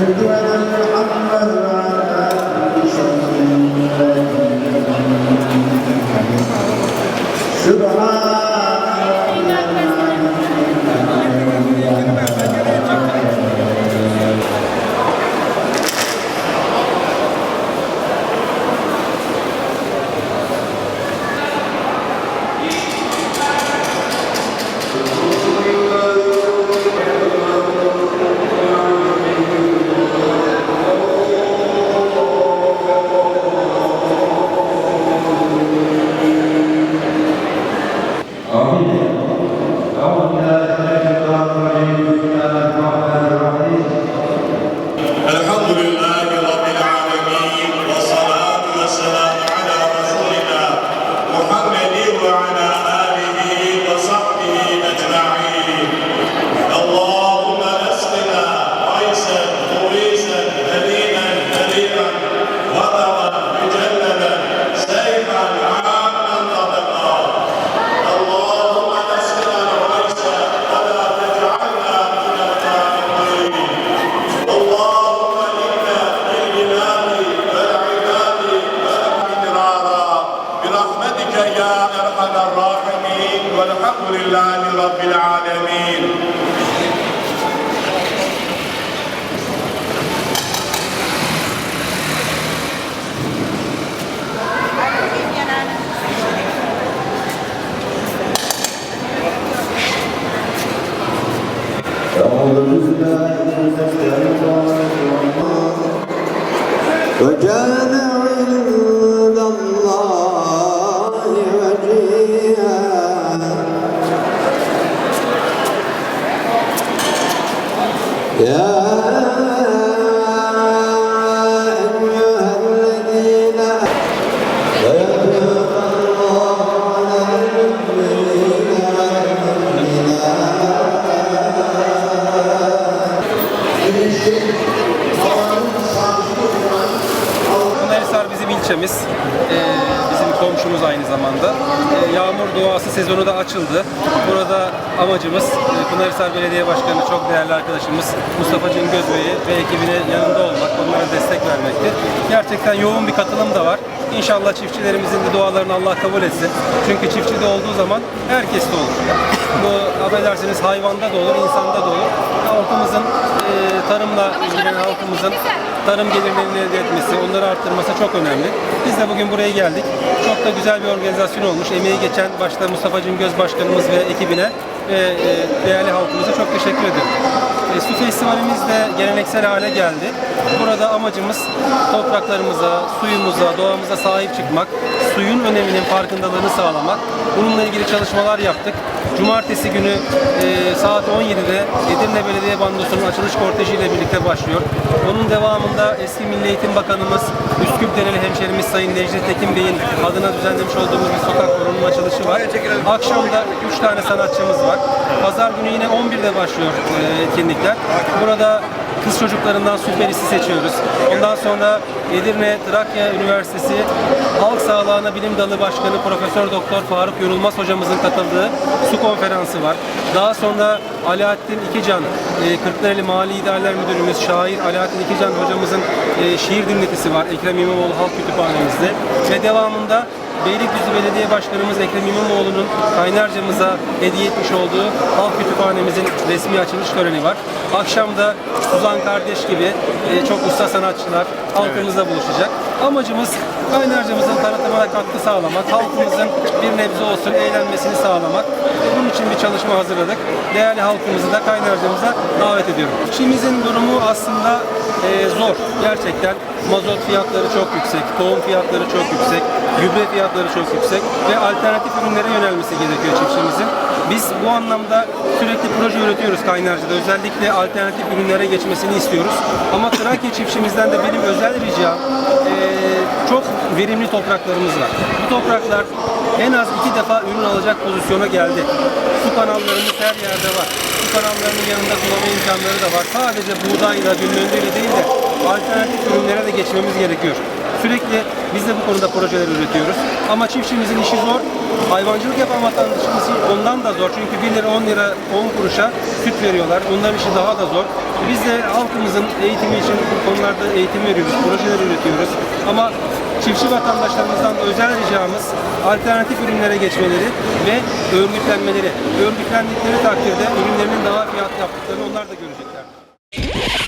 Gracias. رب العالمين. أعوذ bizim komşumuz aynı zamanda. Ee, yağmur duası sezonu da açıldı. Burada amacımız e, Pınarhisar Belediye Başkanı çok değerli arkadaşımız Mustafa Cingöz Bey'i ve ekibine yanında olmak, onlara destek vermektir. Gerçekten yoğun bir katılım da var. İnşallah çiftçilerimizin de dualarını Allah kabul etsin. Çünkü çiftçide olduğu zaman herkes de olur. Bu affedersiniz hayvanda da olur, insanda da olur. Halkımızın e, tarımla ilgilenen halkımızın tarım gelirlerini elde etmesi, onları arttırması çok önemli. Biz de bugün buraya geldik. Çok da güzel bir organizasyon olmuş. Emeği geçen başta Mustafa Cingöz Başkanımız ve ekibine e, değerli halkımıza çok teşekkür ediyorum. E, su festivalimiz de geleneksel hale geldi. Burada amacımız topraklarımıza, suyumuza, doğamıza sahip çıkmak, suyun öneminin farkındalığını sağlamak. Bununla ilgili çalışmalar yaptık. Cumartesi günü e, saat 17'de Edirne Belediye Bandosu'nun açılış kortejiyle birlikte başlıyor. Onun devamında eski Milli Eğitim Bakanımız Üsküp Dereli hemşerimiz Sayın Necdet Tekin Bey'in adına düzenlemiş olduğumuz bir sokak koronun açılışı var. Akşamda 3 tane sanatçımız var. Pazar günü yine 11'de başlıyor e, etkinlikler. Burada kız çocuklarından süperisi seçiyoruz. Ondan sonra Edirne Trakya Üniversitesi Halk Sağlığı Ana Bilim Dalı Başkanı Profesör Doktor Faruk Yorulmaz hocamızın katıldığı su konferansı var. Daha sonra Alaaddin İkican, e, Kırklareli Mali İdareler Müdürümüz şair Alaaddin İkican hocamızın e, şiir dinletisi var Ekrem İmamoğlu Halk Kütüphanemizde. Ve devamında Beylikdüzü Belediye Başkanımız Ekrem İmamoğlu'nun Kaynarca'mıza hediye etmiş olduğu Halk Kütüphanemizin resmi açılış töreni var. Akşam da Suzan Kardeş gibi e, çok usta sanatçılar halkımızla buluşacak. Amacımız Kaynarca'mızın tanıtımına katkı sağlamak, halkımızın bir nebze olsun eğlenmesini sağlamak. Bunun için bir çalışma hazırladık. Değerli halkımızı da Kaynarca'mıza davet ediyorum. İşimizin durumu aslında e, zor. Gerçekten mazot fiyatları çok yüksek, tohum fiyatları çok yüksek, gübre fiyatları çok yüksek ve alternatif ürünlere yönelmesi gerekiyor çiftçimizin. Biz bu anlamda sürekli proje üretiyoruz Kaynarca'da. Özellikle alternatif ürünlere geçmesini istiyoruz. Ama Trakya çiftçimizden de benim özel ricam e, çok verimli topraklarımız var. Bu topraklar en az iki defa ürün alacak pozisyona geldi. Su kanallarımız her yerde var. Su kanallarının yanında sulama imkanları da var. Sadece buğdayla, güllendiriyle değil de alternatif ürünlere de geçmemiz gerekiyor. Sürekli biz de bu konuda projeler üretiyoruz. Ama çiftçimizin işi zor. Hayvancılık yapan vatandaşımız ondan da zor. Çünkü 1 lira 10 lira 10 kuruşa süt veriyorlar. Onların işi daha da zor. Biz de halkımızın eğitimi için bu konularda eğitim veriyoruz, projeler üretiyoruz. Ama çiftçi vatandaşlarımızdan özel ricamız alternatif ürünlere geçmeleri ve örgütlenmeleri. Örgütlendikleri takdirde ürünlerinin daha fiyat yaptıklarını onlar da görecekler.